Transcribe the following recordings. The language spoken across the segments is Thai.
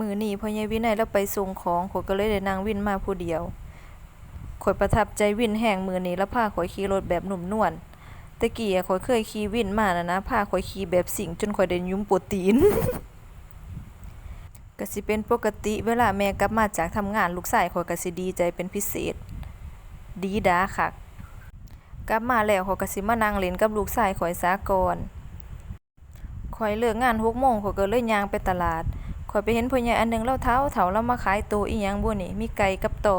มือนี้พ่อใหญ่วินัยเราไปส่งของข้อยก็เลยได้นั่งวินมาผู้เดียวข้อยประทับใจวินแรงมือนี้แล้วพาข้อยขี่รถแบบหนุ่มนวลแต่กี้ข้อยเคยขี่วินมานะนะพาข้อยขี่แบบสิงจนข้อยได้ยุ้มโปรตีนก็สิเป็นปกติเวลาแม่กลับมาจากทำงานลูกชายข้อยก็สิดีใจเป็นพิเศษ ดีดาคักกลับมาแล้วข้อยก็สิมานั่งเล่นกับลูกชายข้อยซะก่อนข้อยเลิกงาน6โมงข้อยก็เลยย่างไปตลาด ข้อยไปเห็นพ่อใหญ่อันหนึงเล่าเท้าเฒ่าแล้วมาขายโตอีหยังบ่นี่ มีไก่กับต่อ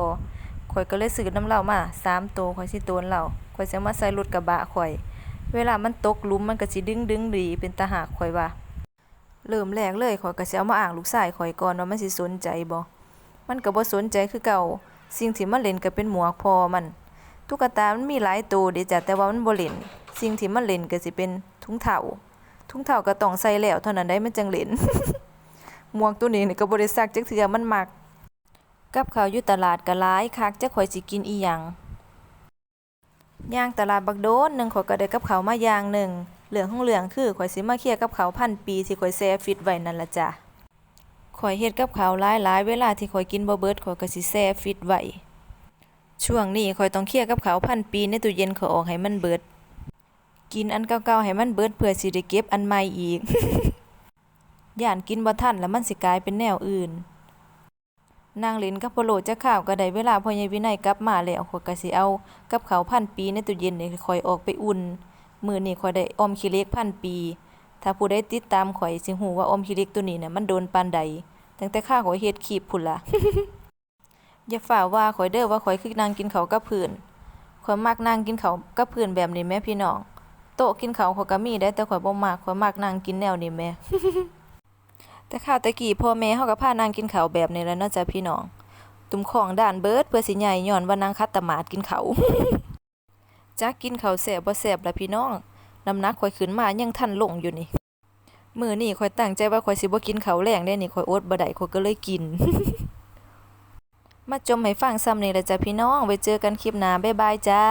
ข้อยก็เลยซื้อน้ำเหล้ามาสามโตข้อยสิโตนเหล้าข้อยสิเอามาใส่รถกระบะข้อย เวลามันตกหลุมมันก็สิดึงๆดีเป็นตาหักข้อยว่าเริ่มแรกเลยข้อยก็สิเอามาอ้างลูกชายข้อยก่อนว่ามันสิสนใจบ่มันก็บ่สนใจคือเก่า สิ่งที่มันเล่นก็เป็นหมวกพอมัน ตุ๊กตามันมีหลายตัวเดะจ้ะแต่ว่ามันบ่เล่น สิ่งที่มันเล่นก็สิเป็นถุงเท้าถุงเท้าก็ต้องใส่แล้วเท่านั้นได้มันจังเล่น มวกตัวนี้นี่ก็บ่ได้ซักจักเทื่อมันมัก กับข้าวอยู่ตลาดก็หลายคักจักข่อยสิกินอีหยังย่างตลาดบักโดนหนึ่งข่อยก็ได้กับเขามาอย่างหนึ่งเรื่องของเรื่องคือข่อยสิมาเคลียร์กับเขาพันปีที่ข่อยแช่ฟิตไว้นั่นละจ้ะข่อยเฮ็ดกับเข้าวหลายเวลาที่ข่อยกินบ่เบิดข่อยก็สิแช่ฟิตไว้ช่วงนี้ข่อยต้องเคลียร์กับเขาพันปีในตู้เย็นข่อยออกให้มันเบิด กินอันเก่าๆให้มันเบิดเพื่อสิได้เก็บอันใหม่อีก ย่านกินบ่ทันแล้วมันสิกลายเป็นแนวอื่น นางเล่นกับพโลจักข้าวก็ได้เวลาพ่อใหญ่วินัยกลับมาแล้วข่อยก็สิเอากับเขาพันปีในตู้เย็นนี่ข่อยออกไปอุ่นมื้อนี้ข่อยได้ออมขี้เล็กพันปี ถ้าผู้ใดติดตามข่อยสิฮู้ว่าออมขี้เล็กตัวนี้น่ะมันโดนปานใดตั้งแต่ข้าข่อยเฮ็ดคลิปพุ่นล่ะอย่าฝ่าว่าข่อยเด้อว่าข่อยคือนั่งกินเขากับเพื่อนข่อยมักนั่งกินเขากับเพื่อนแบบนี้แม่พี่น้องโต๊ะกินเขาข่อยก็มีได้แต่ข่อยบ่มักข่อยมักนั่งกินแนวนี้แม่ แต่ข้าวต่กี้พ่อแม่เฮาก็พานั่งกินข้าวแบบนี้แล้วเนาะจ้ะพี่น้อง ตุ้มของด้านเบิดเพื่อสิใหญ่ย้อนว่านางคัดตะหมาดกินข้าวจักกินข้าวแซ่บบ่แซ่บล่ะพี่น้องน้ำหนักข่อยขึ้นมายังทันลงอยู่นี่มื้อนี้ข่อยตั้งใจว่าข่อยสิบ่กินข้าวแลงได้นี่ข่อยอดบ่ได้ข่อยก็เลยกิน มาจมให้ฟังซ้ำนี่แหละจ้ะพี่น้องไว้เจอกันคลิปหน้าบ๊ายบายจ้า